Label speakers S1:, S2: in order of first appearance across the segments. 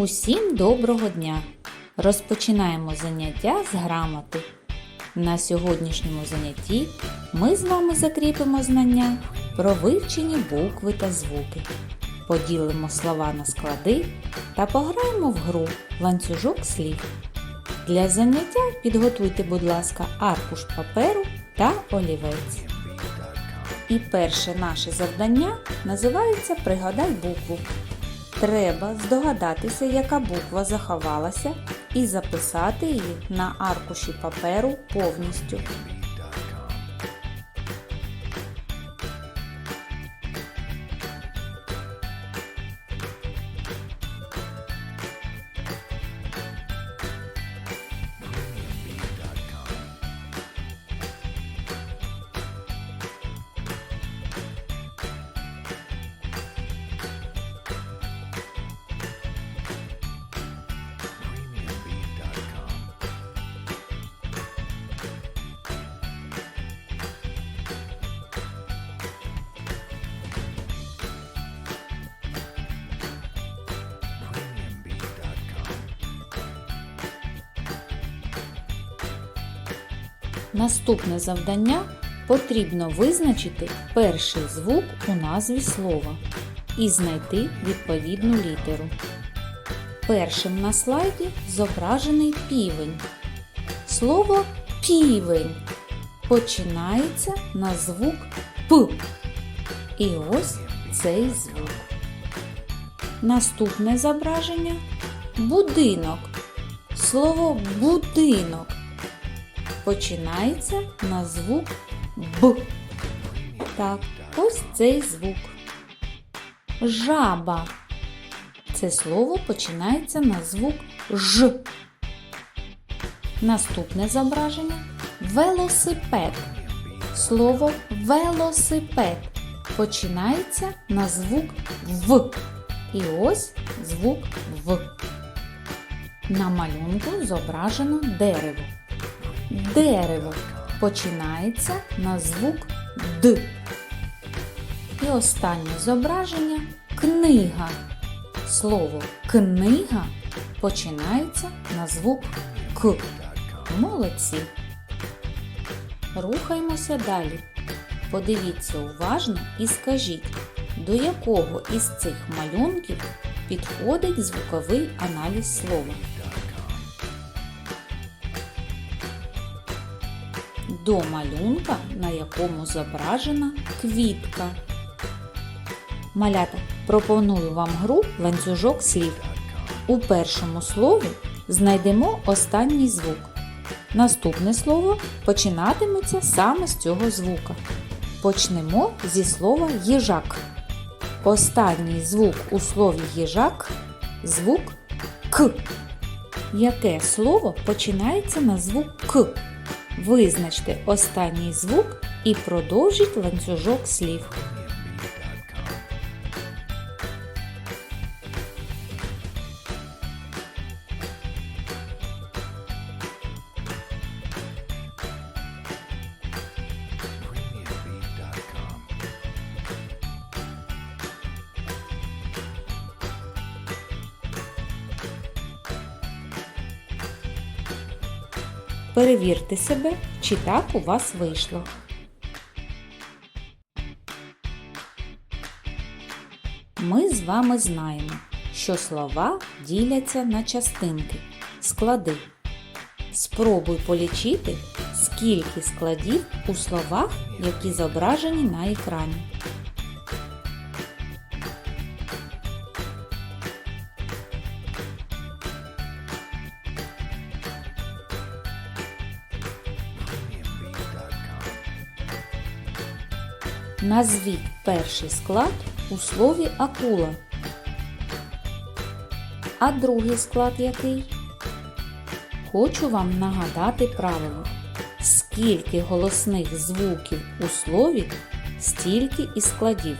S1: Усім доброго дня! Розпочинаємо заняття з грамоти. На сьогоднішньому занятті ми з вами закріпимо знання про вивчені букви та звуки. Поділимо слова на склади та пограємо в гру ланцюжок слів. Для заняття підготуйте, будь ласка, аркуш паперу та олівець. І перше наше завдання називається Пригадай букву. Треба здогадатися, яка буква заховалася, і записати її на аркуші паперу повністю. Наступне завдання потрібно визначити перший звук у назві слова і знайти відповідну літеру. Першим на слайді зображений півень. Слово півень починається на звук П. І ось цей звук. Наступне зображення будинок. Слово будинок починається на звук Б. Так, ось цей звук. Жаба. Це слово починається на звук Ж. Наступне зображення велосипед. Слово велосипед починається на звук В. І ось звук В. На малюнку зображено дерево. Дерево починається на звук Д. І останнє зображення книга. Слово книга починається на звук К. Молодці. Рухаємося далі. Подивіться уважно і скажіть, до якого із цих малюнків підходить звуковий аналіз слова. До малюнка, на якому зображена квітка. Малята, пропоную вам гру ланцюжок слів. У першому слові знайдемо останній звук. Наступне слово починатиметься саме з цього звука. Почнемо зі слова їжак. Останній звук у слові їжак звук К. Яке слово починається на звук К? Визначте останній звук і продовжіть ланцюжок слів. Перевірте себе, чи так у вас вийшло. Ми з вами знаємо, що слова діляться на частинки, склади. Спробуй полічити, скільки складів у словах, які зображені на екрані. Назвіть перший склад у слові акула. А другий склад який? Хочу вам нагадати правило. Скільки голосних звуків у слові, стільки і складів.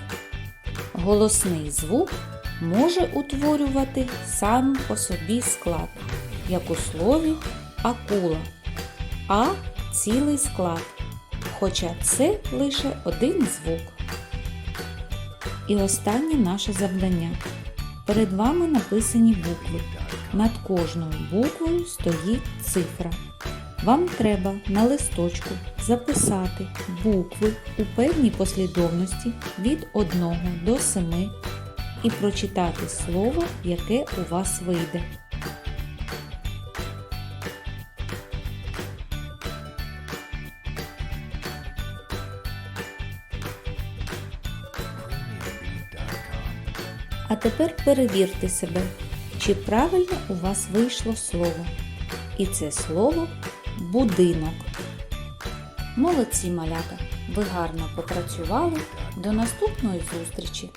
S1: Голосний звук може утворювати сам по собі склад, як у слові акула, а цілий склад хоча це лише один звук. І останнє наше завдання. перед вами написані букви. Над кожною буквою стоїть цифра. Вам треба на листочку записати букви у певній послідовності від 1 до 7 і прочитати слово, яке у вас вийде. А тепер перевірте себе, чи правильно у вас вийшло слово. І це слово будинок. Молодці малята! Ви гарно попрацювали. До наступної зустрічі!